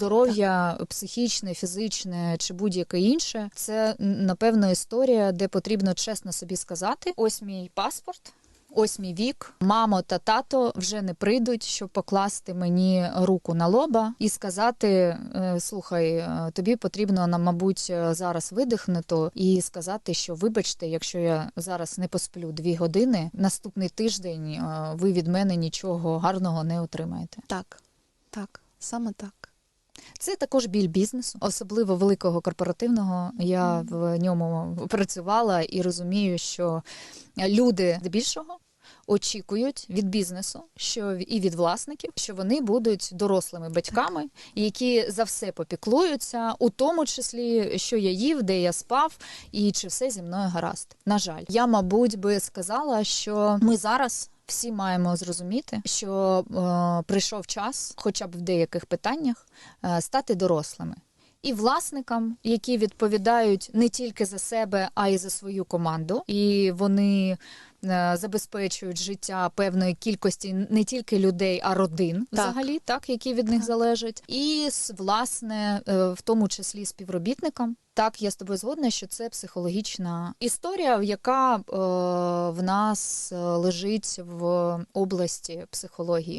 Здоров'я психічне, фізичне чи будь-яке інше це напевно історія, де потрібно чесно собі сказати: ось мій паспорт. Ось мій вік, мамо та тато вже не прийдуть, щоб покласти мені руку на лоба і сказати: е, слухай, е, тобі потрібно нам, мабуть, е, зараз видихнути і сказати, що вибачте, якщо я зараз не посплю дві години, наступний тиждень ви від мене нічого гарного не отримаєте. Так, так, саме так. Це також біль бізнесу, особливо великого корпоративного. Я в ньому працювала і розумію, що люди здебільшого очікують від бізнесу, що і від власників, що вони будуть дорослими батьками, які за все попіклуються, у тому числі, що я їв, де я спав, і чи все зі мною гаразд. На жаль, я, мабуть, би сказала, що ми зараз. Всі маємо зрозуміти, що е, прийшов час, хоча б в деяких питаннях, е, стати дорослими і власникам, які відповідають не тільки за себе, а й за свою команду, і вони е, забезпечують життя певної кількості не тільки людей, а родин взагалі, так які від них залежать, і власне, е, в тому числі співробітникам. Так, я з тобою згодна, що це психологічна історія, яка е, в нас е, лежить в області психології.